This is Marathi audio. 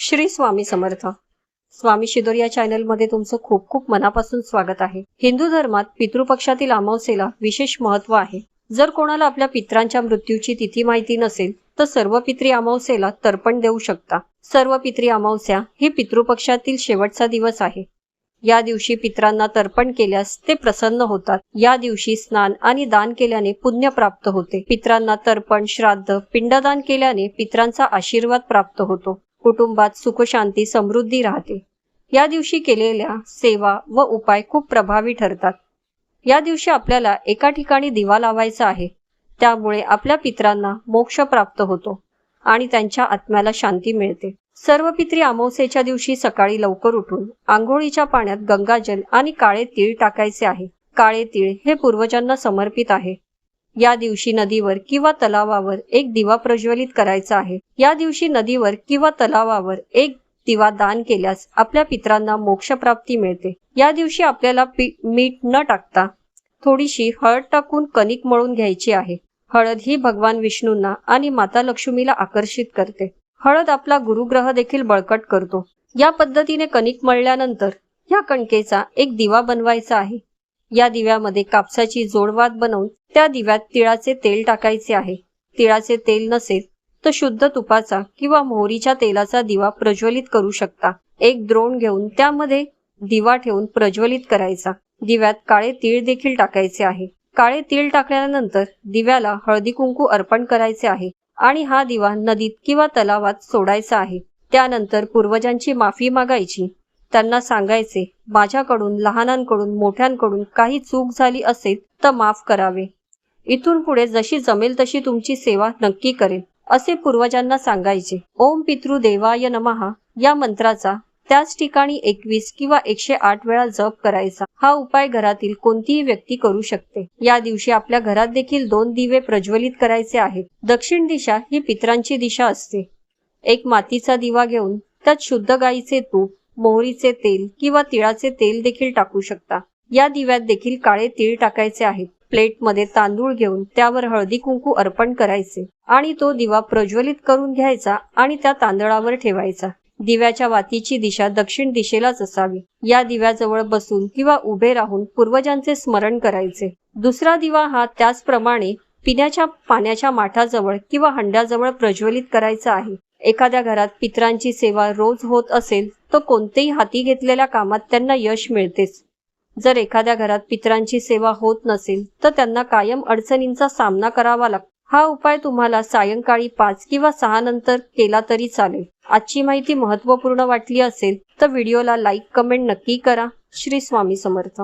श्री स्वामी समर्थ. स्वामी शिदोर या चॅनलमध्ये तुमचं खूप खूप मनापासून स्वागत आहे. हिंदू धर्मात पितृपक्षातील अमावस्येला विशेष महत्त्व आहे. जर कोणाला आपल्या पित्रांच्या मृत्यूची तिथी माहिती नसेल तर सर्व पित्री अमावस्येला तर्पण देऊ शकता. सर्व पित्री अमावस्या ही पितृपक्षातील शेवटचा दिवस आहे. या दिवशी पित्रांना तर्पण केल्यास ते प्रसन्न होतात. या दिवशी स्नान आणि दान केल्याने पुण्य प्राप्त होते. पित्रांना तर्पण श्राद्ध पिंडदान केल्याने पित्रांचा आशीर्वाद प्राप्त होतो. कुटुंबात सुखशांती समृद्धी राहते. या दिवशी केलेल्या सेवा व उपाय खूप प्रभावी ठरतात. या दिवशी आपल्याला एका ठिकाणी दिवा लावायचा आहे. त्यामुळे आपल्या पित्रांना मोक्ष प्राप्त होतो आणि त्यांच्या आत्म्याला शांती मिळते. सर्व पित्री अमावस्येच्या दिवशी सकाळी लवकर उठून आंघोळीच्या पाण्यात गंगाजल आणि काळे तीळ टाकायचे आहे. काळे तीळ हे पूर्वजांना समर्पित आहे. या दिवशी नदीवर किंवा तलावावर एक दिवा प्रज्वलित करायचा आहे. या दिवशी नदीवर किंवा तलावावर एक दिवा दान केल्यास आपल्या पित्रांना मोक्षप्राप्ती मिळते. या दिवशी आपल्याला पी- मीठ न टाकता थोडीशी हळद टाकून कणिक मळून घ्यायची आहे. हळद ही भगवान विष्णूंना आणि माता लक्ष्मीला आकर्षित करते. हळद आपला गुरुग्रह देखील बळकट करतो. या पद्धतीने कणिक मळल्यानंतर या कणकेचा एक दिवा बनवायचा आहे. या दिव्यामध्ये कापसाची जोडवात बनवून त्या दिव्यात तिळाचे तेल टाकायचे आहे. तिळाचे तेल नसेल तर शुद्ध तुपाचा किंवा मोहरीच्या तेलाचा दिवा प्रज्वलित करू शकता. एक द्रोण घेऊन त्यामध्ये दिवा ठेवून प्रज्वलित करायचा. दिव्यात काळे तीळ देखील टाकायचे आहे. काळे तीळ टाकल्यानंतर दिव्याला हळदी कुंकू अर्पण करायचे आहे. आणि हा दिवा नदीत किंवा तलावात सोडायचा आहे. त्यानंतर पूर्वजांची माफी मागायची. त्यांना सांगायचे माझ्याकडून लहानांकडून मोठ्यांकडून काही चूक झाली असेल तर माफ करावे. इथून पुढे जशी जमेल तशी तुमची सेवा नक्की करेल असे पूर्वजांना सांगायचे. ओम पितृ देवाय नमहा या मंत्राचा त्याच ठिकाणी एकवीस किंवा एकशे आठ वेळा जप करायचा. हा उपाय घरातील कोणतीही व्यक्ती करू शकते. या दिवशी आपल्या घरात देखील दोन दिवे प्रज्वलित करायचे आहेत. दक्षिण दिशा ही पित्रांची दिशा असते. एक मातीचा दिवा घेऊन त्यात शुद्ध गाईचे तूप मोहरीचे तेल किंवा तिळाचे तेल देखील टाकू शकता. या दिव्यात देखील काळे तीळ टाकायचे आहेत. प्लेटमध्ये तांदूळ घेऊन त्यावर हळदी कुंकू अर्पण करायचे आणि तो दिवा प्रज्वलित करून घ्यायचा आणि त्या तांदळावर ठेवायचा. दिव्याच्या वातीची दिशा दक्षिण दिशेलाच असावी. या दिव्याजवळ बसून किंवा उभे राहून पूर्वजांचे स्मरण करायचे. दुसरा दिवा हा त्याचप्रमाणे पिण्याच्या पाण्याच्या माठाजवळ किंवा हंड्याजवळ प्रज्वलित करायचा आहे. एखाद्या घरात पित्रांची सेवा रोज होत असेल तर कोणतेही हाती घेतलेल्या कामात त्यांना यश मिळतेच. जर एखाद्या घरात पित्रांची सेवा होत नसेल तर त्यांना कायम अडचणींचा सामना करावा लागतो. हा उपाय तुम्हाला सायंकाळी पाच किंवा सहा नंतर केला तरी चालेल. आजची माहिती महत्त्वपूर्ण वाटली असेल तर व्हिडिओला लाईक कमेंट नक्की करा. श्री स्वामी समर्थ.